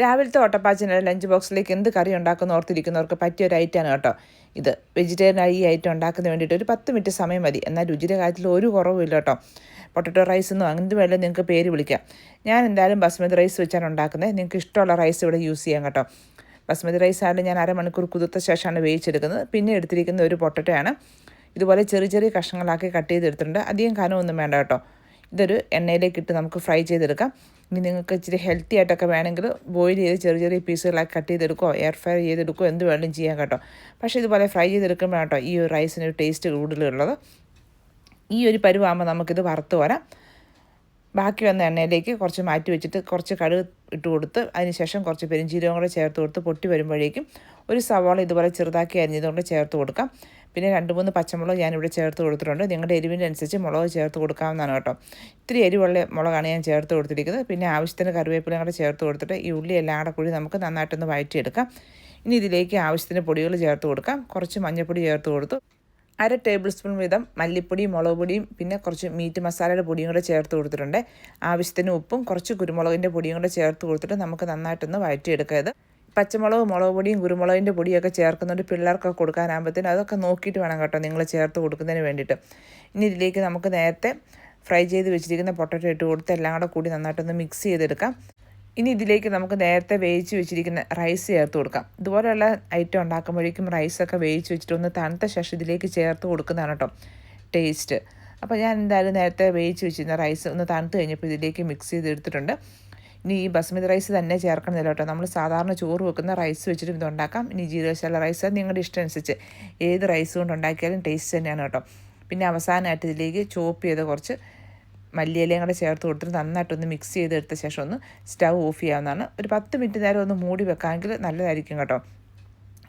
രാവിലത്തെ ഓട്ടപ്പാച്ചിന് ലഞ്ച് ബോക്സിലേക്ക് എന്ത് കറി ഉണ്ടാക്കുന്ന ഓർത്തിരിക്കുന്നവർക്ക് പറ്റിയ ഒരു ഐറ്റമാണ് കേട്ടോ. ഇത് വെജിറ്റേറിയൻ ഈ ഐറ്റം ഉണ്ടാക്കുന്നതിന് വേണ്ടിയിട്ട് ഒരു പത്ത് മിനിറ്റ് സമയം മതി. എന്നാൽ രുചിയുടെ കാര്യത്തിൽ ഒരു കുറവുമില്ല കേട്ടോ. പൊട്ടറ്റോ റൈസ് എന്നോ എന്ത് വേണമെങ്കിലും നിങ്ങൾക്ക് പേര് വിളിക്കാം. ഞാൻ എന്തായാലും ബസ്മതി റൈസ് വെച്ചാണ് ഉണ്ടാക്കുന്നത്. നിങ്ങൾക്ക് ഇഷ്ടമുള്ള റൈസ് ഇവിടെ യൂസ് ചെയ്യാം കേട്ടോ. ബസ്മതി റൈസ് ആയാലും ഞാൻ അരമണിക്കൂർ കുതിർത്ത ശേഷമാണ് വേവിച്ചെടുക്കുന്നത്. പിന്നെ എടുത്തിരിക്കുന്ന ഒരു പൊട്ടറ്റോ ആണ്. ഇതുപോലെ ചെറിയ ചെറിയ കഷ്ണങ്ങളാക്കി കട്ട് ചെയ്തെടുത്തിട്ടുണ്ട്. അധികം കനമൊന്നും വേണ്ട കേട്ടോ. ഇതൊരു എണ്ണയിലേക്ക് ഇട്ട് നമുക്ക് ഫ്രൈ ചെയ്തെടുക്കാം. ഇനി നിങ്ങൾക്ക് ഇച്ചിരി ഹെൽത്തി ആയിട്ടൊക്കെ വേണമെങ്കിൽ ബോയിൽ ചെയ്ത് ചെറിയ ചെറിയ പീസുകളാക്കി കട്ട് ചെയ്തെടുക്കുകയോ എയർ ഫ്രൈ ചെയ്തെടുക്കുകയോ എന്ത് വേണമെങ്കിലും ചെയ്യാം കേട്ടോ. പക്ഷേ ഇതുപോലെ ഫ്രൈ ചെയ്തെടുക്കുമ്പോഴാണ് കേട്ടോ ഈ ഒരു റൈസിന് ഒരു ടേസ്റ്റ് കൂടുതലുള്ളത്. ഈ ഒരു പരുവാകുമ്പോൾ നമുക്കിത് വറുത്ത് വരാം ബാക്കി വന്ന എണ്ണയിലേക്ക് കുറച്ച് മാറ്റി വെച്ചിട്ട് കുറച്ച് കടുക് ഇട്ട് കൊടുത്ത് അതിനുശേഷം കുറച്ച് പെരിഞ്ചീരകം കൂടെ ചേർത്ത് കൊടുത്ത് പൊട്ടി വരുമ്പോഴേക്കും ഒരു സവാള ഇതുപോലെ ചെറുതാക്കി അരിഞ്ഞതുകൊണ്ട് ചേർത്ത് കൊടുക്കാം. പിന്നെ രണ്ട് മൂന്ന് പച്ചമുളക് ഞാനിവിടെ ചേർത്ത് കൊടുത്തിട്ടുണ്ട്. നിങ്ങളുടെ എരിവിന്റെ അനുസരിച്ച് മുളക് ചേർത്ത് കൊടുക്കാവുന്നതാണ് കേട്ടോ. ഇത്തിരി എരിവുള്ള മുളകാണ് ഞാൻ ചേർത്ത് കൊടുത്തിരിക്കുന്നത്. പിന്നെ ആവശ്യത്തിന് കറിവേപ്പിലയും കൂടെ ചേർത്ത് കൊടുത്തിട്ട് ഈ ഉള്ളി എല്ലാം കൂടെ കൂടി നമുക്ക് നന്നായിട്ടൊന്ന് വഴറ്റിയെടുക്കാം ഇനി ഇതിലേക്ക് ആവശ്യത്തിന് പൊടികൾ ചേർത്ത് കൊടുക്കാം. കുറച്ച് മഞ്ഞൾപ്പൊടി ചേർത്ത് കൊടുത്തു. അര ടേബിൾ സ്പൂൺ വീതം മല്ലിപ്പൊടിയും മുളക് പൊടിയും പിന്നെ കുറച്ച് മീറ്റ് മസാലയുടെ പൊടിയും കൂടെ ചേർത്ത് കൊടുത്തിട്ടുണ്ട്. ആവശ്യത്തിന് ഉപ്പും കുറച്ച് കുരുമുളകിന്റെ പൊടിയും കൂടെ ചേർത്ത് കൊടുത്തിട്ട് നമുക്ക് നന്നായിട്ടൊന്ന് വഴറ്റിയെടുക്കുക പച്ചമുളക് മുളക് പൊടിയും കുരുമുളകിന്റെ പൊടിയൊക്കെ ചേർക്കുന്നുണ്ട് പിള്ളേർക്കൊക്കെ കൊടുക്കാനാകുമ്പോഴത്തേനും അതൊക്കെ നോക്കിയിട്ട് വേണം കേട്ടോ നിങ്ങൾ ചേർത്ത് കൊടുക്കുന്നതിന് വേണ്ടിയിട്ട്. ഇനി ഇതിലേക്ക് നമുക്ക് നേരത്തെ ഫ്രൈ ചെയ്ത് വെച്ചിരിക്കുന്ന പൊട്ടറ്റോ ഇട്ട് കൊടുത്ത് എല്ലാം കൂടെ കൂടി നന്നായിട്ടൊന്ന് മിക്സ് ചെയ്തെടുക്കാം. ഇനി ഇതിലേക്ക് നമുക്ക് നേരത്തെ വേവിച്ച് വെച്ചിരിക്കുന്ന റൈസ് ചേർത്ത് കൊടുക്കാം. ഇതുപോലെയുള്ള ഐറ്റം ഉണ്ടാക്കുമ്പോഴേക്കും റൈസൊക്കെ വേവിച്ച് വെച്ചിട്ട് ഒന്ന് തണുത്ത ശേഷം ഇതിലേക്ക് ചേർത്ത് കൊടുക്കുന്നതാണ് കേട്ടോ ടേസ്റ്റ് അപ്പോൾ ഞാൻ എന്തായാലും നേരത്തെ വേവിച്ച് വെച്ചിരുന്ന റൈസ് ഒന്ന് തണുത്ത് കഴിഞ്ഞപ്പോൾ ഇതിലേക്ക് മിക്സ് ചെയ്തെടുത്തിട്ടുണ്ട്. ഇനി ഈ ബസ്മതി റൈസ് തന്നെ ചേർക്കണമെന്നില്ല കേട്ടോ നമ്മൾ സാധാരണ ചോറ് വെക്കുന്ന റൈസ് വെച്ചിട്ടും ഇത് ഉണ്ടാക്കാം ഇനി ജീരകശാല റൈസ് നിങ്ങളുടെ ഇഷ്ടം അനുസരിച്ച് ഏത് റൈസ് കൊണ്ട് ഉണ്ടാക്കിയാലും ടേസ്റ്റ് തന്നെയാണ് കേട്ടോ. പിന്നെ അവസാനമായിട്ട് ഇതിലേക്ക് ചോപ്പ് ചെയ്ത് കുറച്ച് മല്ലിയിലയും കൂടെ ചേർത്ത് കൊടുത്തിട്ട് നന്നായിട്ടൊന്ന് മിക്സ് ചെയ്തെടുത്ത ശേഷം ഒന്ന് സ്റ്റവ് ഓഫ് ചെയ്യാവുന്നതാണ്. ഒരു പത്ത് മിനിറ്റ് നേരം ഒന്ന് മൂടി വെക്കാമെങ്കിൽ നല്ലതായിരിക്കും കേട്ടോ.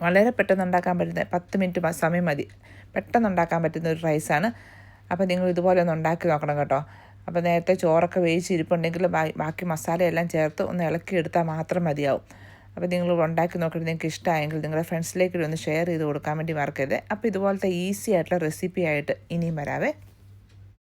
വളരെ പെട്ടെന്ന് ഉണ്ടാക്കാൻ പറ്റുന്ന പത്ത് മിനിറ്റ് സമയം മതി. പെട്ടെന്ന് ഉണ്ടാക്കാൻ പറ്റുന്ന ഒരു റൈസാണ് അപ്പോൾ നിങ്ങൾ ഇതുപോലെ ഒന്ന് ഉണ്ടാക്കി നോക്കണം കേട്ടോ. അപ്പോൾ നേരത്തെ ചോറൊക്കെ വേവിച്ചിരിപ്പുണ്ടെങ്കിൽ ബാക്കി മസാലയെല്ലാം ചേർത്ത് ഒന്ന് ഇളക്കി എടുത്താൽ മാത്രം മതിയാവും. അപ്പോൾ നിങ്ങൾ ഉണ്ടാക്കി നോക്കിയിട്ട് നിങ്ങൾക്ക് ഇഷ്ടമായെങ്കിൽ നിങ്ങളുടെ ഫ്രണ്ട്സിലേക്ക് ഒന്ന് ഷെയർ ചെയ്ത് കൊടുക്കാൻ വേണ്ടി മറക്കരുത്. അപ്പോൾ ഇതുപോലത്തെ ഈസി ആയിട്ടുള്ള റെസിപ്പി ആയിട്ട് ഇനിയും വരാവേ.